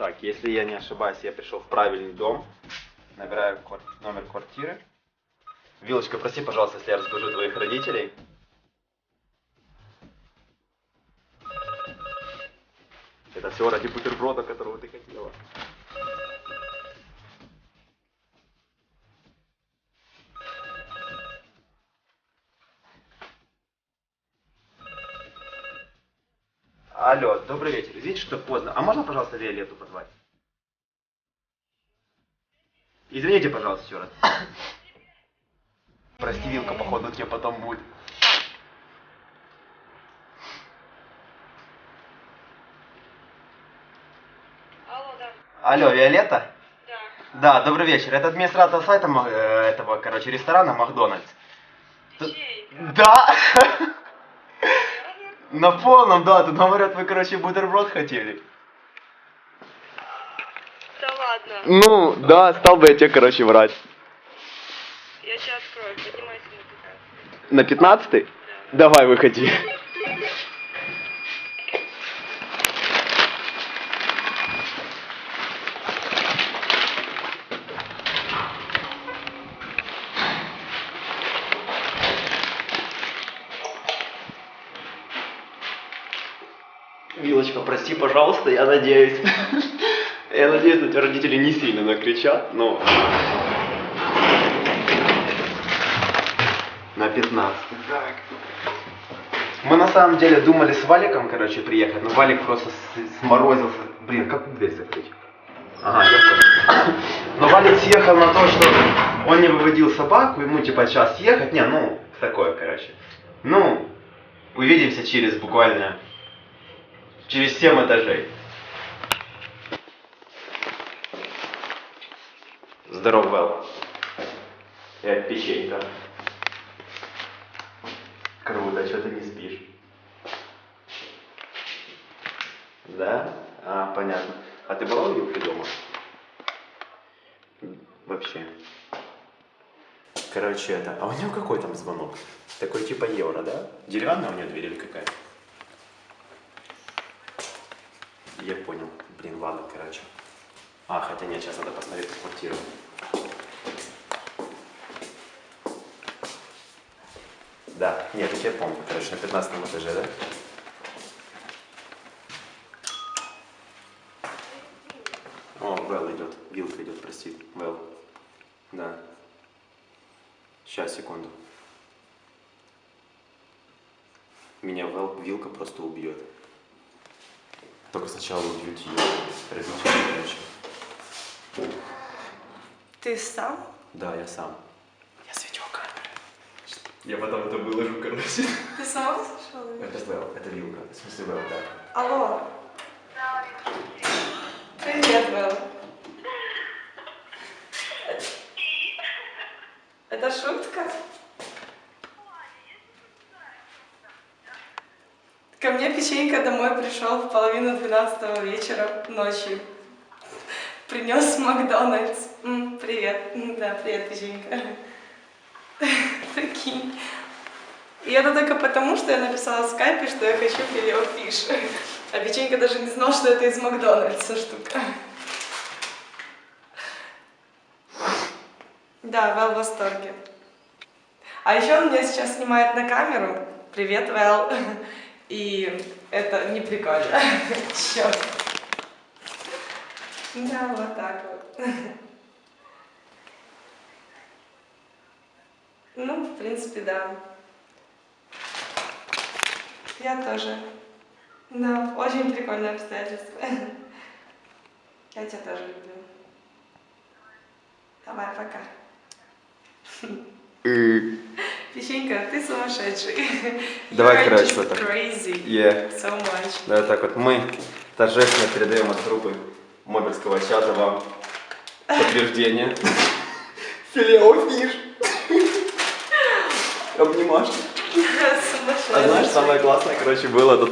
Так, если я не ошибаюсь, я пришел в правильный дом. Набираю номер квартиры. Вилочка, прости, пожалуйста, если я разбужу твоих родителей. Это все ради бутерброда, которого ты хотела. Алло, добрый вечер. Извините, что поздно. А можно, пожалуйста, Виолетту позвать? Извините, пожалуйста, еще раз. Прости, Вилка, походу, тебе потом будет. Алло, да. Алло, Виолетта? Да. Да, добрый вечер. Это администратор сайта э, этого, короче, ресторана Макдональдс. Печенька. Да! На полном, да, тут говорят, вы, короче, бутерброд хотели. Да ладно. Ну, да, стал бы я тебе, короче, врать. Я сейчас открою. Поднимайся на 15. На 15 Да. Давай, выходи. Вилочка, прости, пожалуйста, я надеюсь. Я надеюсь, на тебя родители не сильно накричат, но... На 15. Так. Мы на самом деле думали с Валиком, короче, приехать, но Валик просто сморозился. Блин, как дверь закрыть? Ага, я понял. Но Валик съехал на то, что он не выводил собаку, ему типа час ехать. Не, ну, такое, короче. Ну, увидимся через буквально, через 7 этажей. Здоров, Вэл. Я печенька. Круто, что ты не спишь? Да? А, понятно. А ты была у Юльки дома? Вообще. Короче, это... А у нее какой там звонок? Такой типа евро, да? Деревянная у нее дверь или какая? Я понял. Блин, ладно, короче. А, хотя нет, сейчас надо посмотреть по квартиру. Да, нет, я помню, короче, на 15 этаже, да? О, Вэл идет, Вилка идет, прости, Вэл. Да. Сейчас, секунду. Меня Вэл, Вилка просто убьет. Только сначала убьют ее. Короче. Ты сам? Да, я сам. Я с видеокамеры. Я потом это выложу, короче. Ты сам слышал? Это Вэл, это Вилка. В смысле Вэл, да. Алло. Привет, Вэл. Это шутка? Ко мне печенька домой пришел в половину двенадцатого вечера ночью. Принес Макдональдс. М, привет. М, Да, привет, печенька. Прикинь. И это только потому, что я написала в скайпе, что я хочу филе фиш. А печенька даже не знал, что это из Макдональдса штука. Да, Вэл в восторге. А еще он меня сейчас снимает на камеру. Привет, Вэл. И это не прикольно. Черт. Да, вот так вот. Ну, в принципе, да. Я тоже. Да, очень прикольное обстоятельство. Я тебя тоже люблю. Давай, пока. Печенька, ты сумасшедший. Давай, короче, вот так. crazy. Yeah. So much. Да, так вот мы торжественно передаем от группы мобильского чата вам подтверждение. Филео фиш. Обнимашки. А знаешь, самое классное, короче, было, это